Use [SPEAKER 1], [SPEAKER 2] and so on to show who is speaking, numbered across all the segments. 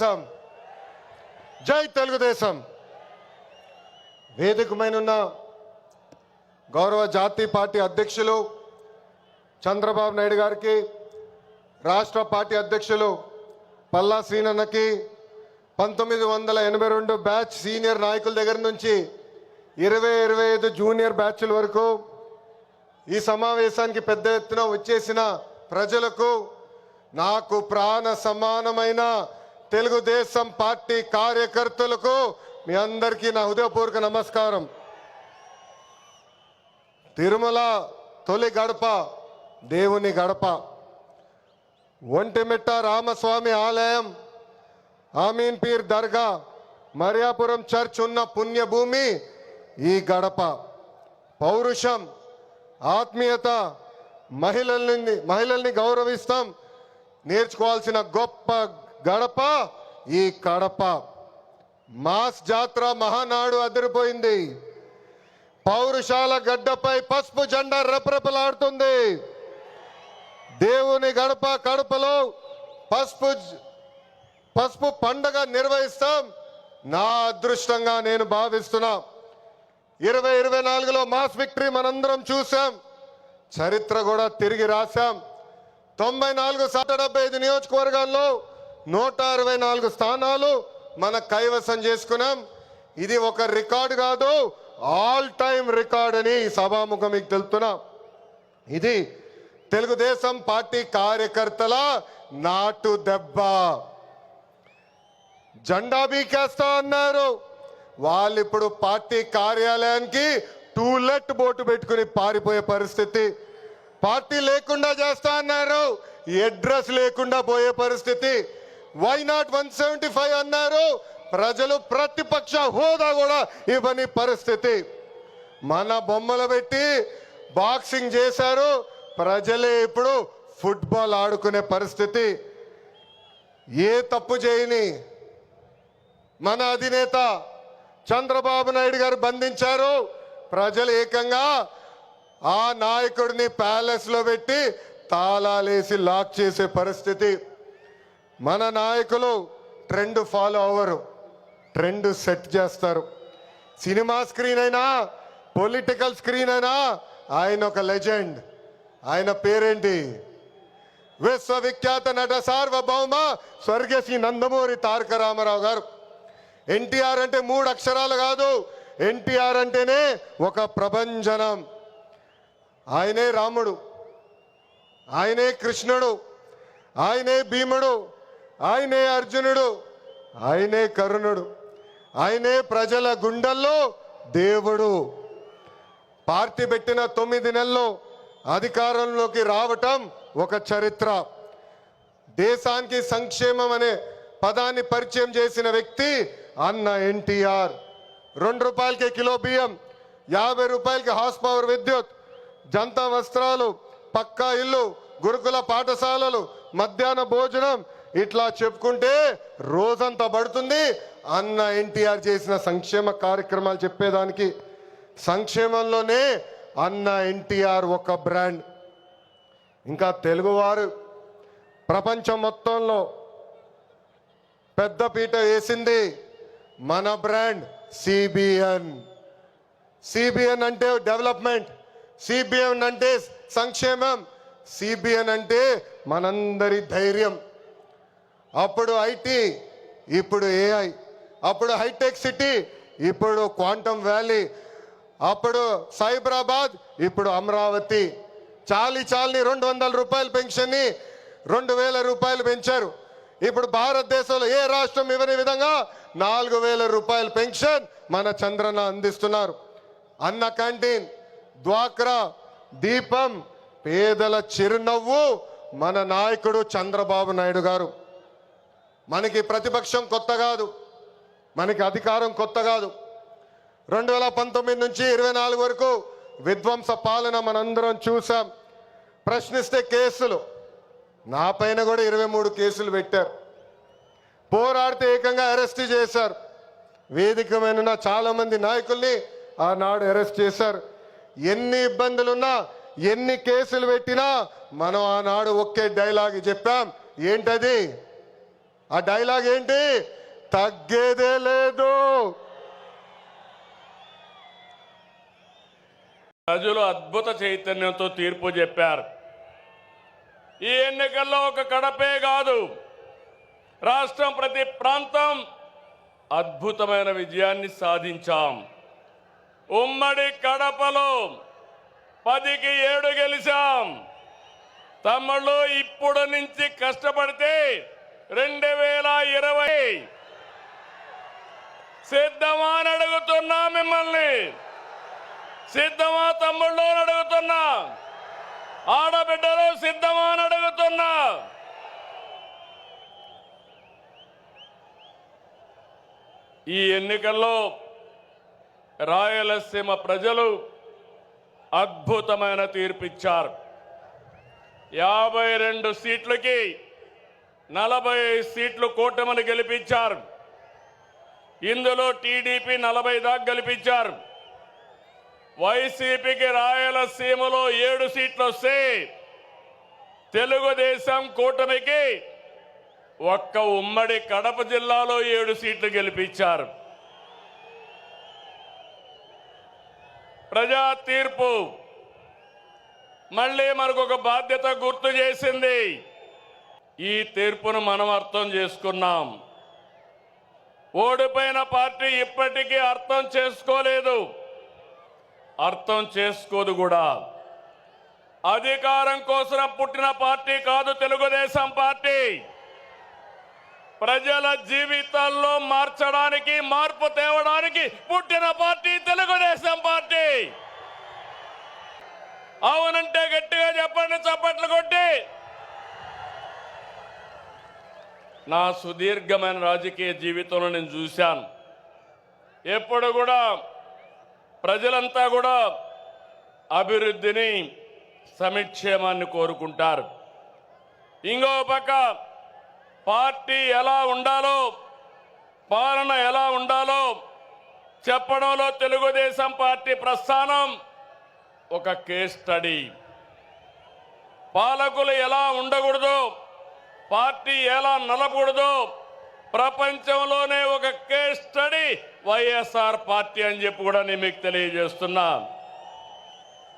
[SPEAKER 1] తెలుగుదేశం. జై తెలుగుదేశం. వేదికమైనున్న గౌరవ జాతీయ పార్టీ అధ్యక్షులు చంద్రబాబు నాయుడు గారికి రాష్ట్ర పార్టీ అధ్యక్షులు పల్లా శ్రీనన్నకి పంతొమ్మిది వందల ఎనభై రెండు బ్యాచ్ సీనియర్ నాయకుల దగ్గర నుంచి ఇరవై ఇరవై ఐదు జూనియర్ బ్యాచ్ల వరకు ఈ సమావేశానికి పెద్ద ఎత్తున వచ్చేసిన ప్రజలకు నాకు ప్రాణ సమానమైన తెలుగుదేశం పార్టీ కార్యకర్తలకు మీ అందరికీ నా హృదయపూర్వక నమస్కారం. తిరుమల తొలి గడప దేవుని గడప. ఒంటిమిట్ట రామస్వామి ఆలయం ఆమీన్ పీర్ దర్గా మరియాపురం చర్చ్ ఉన్న పుణ్యభూమి ఈ గడప. పౌరుషం ఆత్మీయత మహిళల్ని మహిళల్ని గౌరవిస్తాం. నేర్చుకోవాల్సిన గొప్ప గడప ఈ కడప. మాస్ జాత్ర మహానాడు అదిరిపోయింది. పౌరుషాల గడ్డపై పసుపు జెండా రెపరెపలాడుతుంది. దేవుని గడప కడపలో పసుపు పసుపు పండగ నిర్వహిస్తాం. నా అదృష్టంగా నేను భావిస్తున్నా. ఇరవై ఇరవై నాలుగులో మాస్ విక్టరీ మనందరం చూసాం చరిత్ర కూడా తిరిగి రాశాం. తొంభై నాలుగు శాతం డెబ్బై ఐదు నియోజకవర్గాల్లో నూట అరవై నాలుగు స్థానాలు మన కైవసం చేసుకున్నాం. ఇది ఒక రికార్డు కాదు ఆల్ టైమ్ రికార్డ్ అని సభాముఖం మీకు తెలుపుతున్నా. ఇది తెలుగుదేశం పార్టీ కార్యకర్తల నాటు దెబ్బ. జెండా బీకేస్తా అన్నారు. వాళ్ళు ఇప్పుడు పార్టీ కార్యాలయానికి టూలెట్ బోటు పెట్టుకుని పారిపోయే పరిస్థితి. పార్టీ లేకుండా చేస్తా అన్నారు. అడ్రస్ లేకుండా పోయే పరిస్థితి. Why not one seventy five అన్నారు? ప్రజలు ప్రతిపక్ష హోదా కూడా ఇవ్వని పరిస్థితి. మన బొమ్మలు పెట్టి బాక్సింగ్ చేశారు. ప్రజలే ఇప్పుడు ఫుట్బాల్ ఆడుకునే పరిస్థితి. ఏ తప్పు చేయని మన అధినేత చంద్రబాబు నాయుడు గారు బంధించారు. ప్రజలు ఏకంగా ఆ నాయకుడిని ప్యాలెస్లో పెట్టి తాళాలేసి లాక్ చేసే పరిస్థితి. మన నాయకులు ట్రెండ్ ఫాలో అవ్వరు ట్రెండ్ సెట్ చేస్తారు. సినిమా స్క్రీన్ అయినా పొలిటికల్ స్క్రీన్ అయినా ఆయన ఒక లెజెండ్. ఆయన పేరేంటి? విశ్వవిఖ్యాత నట సార్వభౌమ స్వర్గశ్రీ నందమూరి తారక రామారావు గారు. ఎన్టీఆర్ అంటే మూడు అక్షరాలు కాదు ఎన్టీఆర్ అంటేనే ఒక ప్రభంజనం. ఆయనే రాముడు ఆయనే కృష్ణుడు ఆయనే భీముడు ఆయనే అర్జునుడు ఆయనే కరుణుడు ఆయనే ప్రజల గుండెల్లో దేవుడు. పార్టీ పెట్టిన తొమ్మిది నెలల్లో అధికారంలోకి రావటం ఒక చరిత్ర. దేశానికి సంక్షేమం అనే పదాన్ని పరిచయం చేసిన వ్యక్తి అన్న ఎన్టీఆర్. రెండు రూపాయలకి కిలో బియ్యం యాభై రూపాయలకి హార్స్ పవర్ విద్యుత్ జంతా వస్త్రాలు పక్కా ఇల్లు గురుకుల పాఠశాలలు మధ్యాహ్న భోజనం ఇట్లా చెప్పుకుంటే రోజంతా పడుతుంది. అన్న ఎన్టీఆర్ చేసిన సంక్షేమ కార్యక్రమాలు చెప్పేదానికి సంక్షేమంలోనే అన్న ఎన్టీఆర్ ఒక బ్రాండ్. ఇంకా తెలుగువారు ప్రపంచం మొత్తంలో పెద్ద పీట వేసింది మన బ్రాండ్ సిబిఎన్. సిబిఎన్ అంటే డెవలప్మెంట్. సిబిఎన్ అంటే సంక్షేమం. సిబిఎన్ అంటే మనందరి ధైర్యం. అప్పుడు ఐటీ ఇప్పుడు ఏఐ అప్పుడు హైటెక్ సిటీ ఇప్పుడు క్వాంటమ్ వ్యాలీ అప్పుడు సైబరాబాద్ ఇప్పుడు అమరావతి. చాలి చాలని రెండు వందల రూపాయల పెన్షన్ని రెండు వేల రూపాయలు పెంచారు. ఇప్పుడు భారతదేశంలో ఏ రాష్ట్రం ఇవ్వని విధంగా నాలుగు వేల రూపాయల పెన్షన్ మన చంద్రన అందిస్తున్నారు. అన్న క్యాంటీన్ డ్వాక్రా దీపం పేదల చిరునవ్వు మన నాయకుడు చంద్రబాబు నాయుడు గారు. మనకి ప్రతిపక్షం కొత్త కాదు. మనకి అధికారం కొత్త కాదు. రెండు వేల పంతొమ్మిది నుంచి ఇరవై నాలుగు వరకు విధ్వంస పాలన మనందరం చూసాం ప్రశ్నిస్తే కేసులు. నా పైన కూడా ఇరవై మూడు కేసులు పెట్టారు. పోరాడితే ఏకంగా అరెస్ట్ చేశారు. వేదికమైన చాలా చాలామంది నాయకుల్ని ఆనాడు అరెస్ట్ చేశారు. ఎన్ని ఇబ్బందులున్నా ఎన్ని కేసులు పెట్టినా మనం ఆనాడు ఒకే డైలాగ్ చెప్పాం. ఏంటది? ఆ డైలాగ్ ఏంటి? తగ్గేదే లేదు.
[SPEAKER 2] ప్రజలు అద్భుత చైతన్యంతో తీర్పు చెప్పారు. ఈ ఎన్నికల్లో ఒక కడపే కాదు రాష్ట్రం ప్రతి ప్రాంతం అద్భుతమైన విజయాన్ని సాధించాం. ఉమ్మడి కడపలో పదికి ఏడు గెలిచాం. తమ్ముళ్ళు ఇప్పుడు నుంచి కష్టపడితే రెండు వేల ఇరవై సిద్ధమా అని అడుగుతున్నా మిమ్మల్ని. సిద్ధమా తమ్ముళ్ళు అని అడుగుతున్నా. ఆడబిడ్డలు సిద్ధమా అని అడుగుతున్నా. ఈ ఎన్నికల్లో రాయలసీమ ప్రజలు అద్భుతమైన తీర్పిచ్చారు. యాభై రెండు సీట్లకి నలభై సీట్లు కూటమిని గెలిపించారు. ఇందులో టీడీపీ నలభై దాకా గెలిపించారు. వైసీపీకి రాయలసీమలో ఏడు సీట్లు వస్తే తెలుగుదేశం కూటమికి ఒక్క ఉమ్మడి కడప జిల్లాలో ఏడు సీట్లు గెలిపించారు. ప్రజా తీర్పు మళ్ళీ మనకు ఒక బాధ్యత గుర్తు చేసింది. ఈ తీర్పును మనం అర్థం చేసుకున్నాం. ఓడిపోయిన పార్టీ ఇప్పటికీ అర్థం చేసుకోలేదు. అర్థం చేసుకోదు కూడా. అధికారం కోసం పుట్టిన పార్టీ కాదు తెలుగుదేశం పార్టీ. ప్రజల జీవితాల్లో మార్చడానికి మార్పు తేవడానికి పుట్టిన పార్టీ తెలుగుదేశం పార్టీ. అవునంటే గట్టిగా చెప్పండి చప్పట్లు కొట్టి. నా సుదీర్ఘమైన రాజకీయ జీవితంలో నేను చూశాను. ఎప్పుడు కూడా ప్రజలంతా కూడా అభివృద్ధిని సమిక్షేమాన్ని కోరుకుంటారు. ఇంకో పక్క పార్టీ ఎలా ఉండాలో పాలన ఎలా ఉండాలో చెప్పడంలో తెలుగుదేశం పార్టీ ప్రస్థానం ఒక కేస్ స్టడీ. పాలకులు ఎలా ఉండకూడదు పార్టీ ఎలా నలకూడదో ప్రపంచంలోనే ఒక కేస్ స్టడీ వైఎస్ఆర్ పార్టీ అని చెప్పి కూడా నేను మీకు తెలియజేస్తున్నా.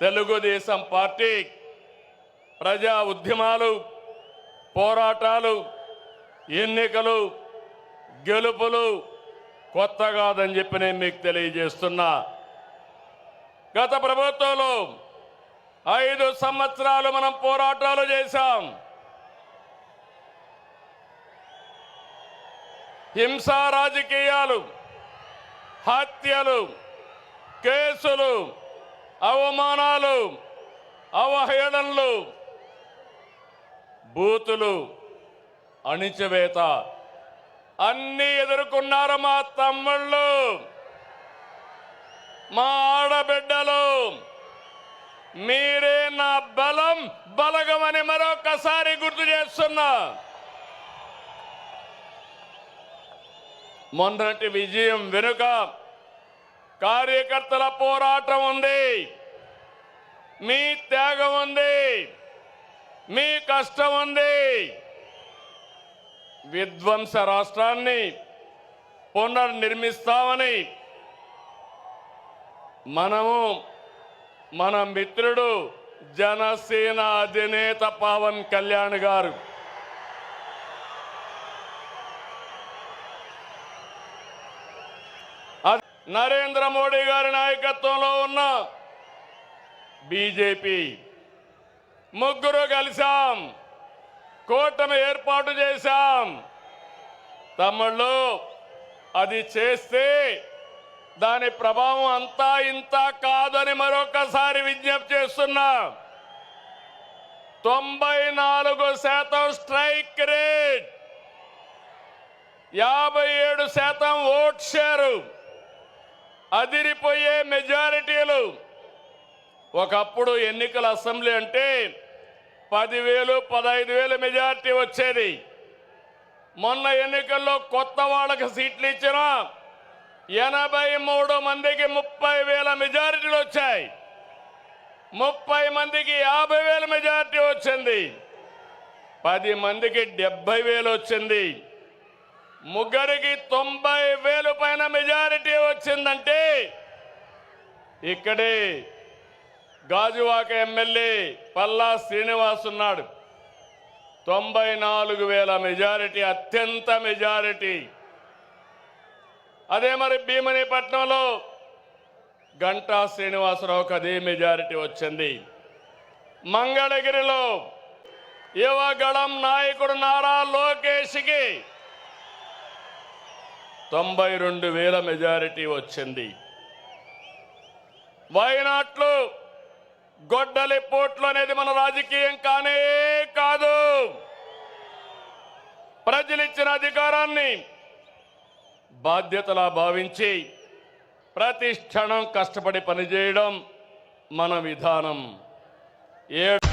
[SPEAKER 2] తెలుగుదేశం పార్టీ ప్రజా ఉద్యమాలు పోరాటాలు ఎన్నికలు గెలుపులు కొత్త కాదని చెప్పి నేను మీకు తెలియజేస్తున్నా. గత ప్రభుత్వంలో ఐదు సంవత్సరాలు మనం పోరాటాలు చేశాం. హింసా రాజకీయాలు హత్యలు కేసులు అవమానాలు అవహేళనలు బూతులు అణిచివేత అన్నీ ఎదుర్కొన్నారు మా తమ్ముళ్ళు మా ఆడబిడ్డలు. మీరే నా బలం బలగమని మరొకసారి గుర్తు చేస్తున్నా. మొన్నటి విజయం వెనుక కార్యకర్తల పోరాటం ఉంది. మీ త్యాగం ఉంది. మీ కష్టం ఉంది. విధ్వంస రాష్ట్రాన్ని పునర్నిర్మిస్తామని మనము మన మిత్రుడు జనసేన అధినేత పవన్ కళ్యాణ్ గారు అద్- నరేంద్ర మోడీ గారి నాయకత్వంలో ఉన్న బీజేపీ ముగ్గురు కలిసాం కూటమి ఏర్పాటు చేశాం. తమ్ముళ్ళు అది చేస్తే దాని ప్రభావం అంతా ఇంత కాదని మరొకసారి విజ్ఞప్తి చేస్తున్నా. తొంభై నాలుగు శాతం స్ట్రైక్ రేట్. యాభై ఏడు శాతం ఓట్ షేరు. అదిరిపోయే మెజారిటీలు. ఒకప్పుడు ఎన్నికల అసెంబ్లీ అంటే పదివేలు పదహైదు వేలు మెజారిటీ వచ్చేది. మొన్న ఎన్నికల్లో కొత్త వాళ్ళకి సీట్లు ఇచ్చిన ఎనభై మూడు మందికి ముప్పై వేల మెజారిటీలు వచ్చాయి. ముప్పై మందికి యాభై వేల మెజారిటీ వచ్చింది. పది మందికి డెబ్బై వేలు వచ్చింది. ముగ్గురికి తొంభై వేలు పైన మెజారిటీ వచ్చిందంటే ఇక్కడే గాజువాక ఎమ్మెల్యే పల్లా శ్రీనివాస్ ఉన్నాడు. తొంభై నాలుగు వేల మెజారిటీ అత్యంత మెజారిటీ. అదే మరి భీమనిపట్నంలో గంటా శ్రీనివాసరావుకి అదే మెజారిటీ వచ్చింది. మంగళగిరిలో యువగళం నాయకుడు నారా లోకేష్కి తొంభై రెండు వేల మెజారిటీ వచ్చింది. వైనాట్లు గొడ్డలి పోట్లు అనేది మన రాజకీయం కానే కాదు. ప్రజలు ఇచ్చిన అధికారాన్ని బాధ్యతలా భావించి ప్రతిష్టణం కష్టపడి పనిచేయడం మన విధానం. ఏడు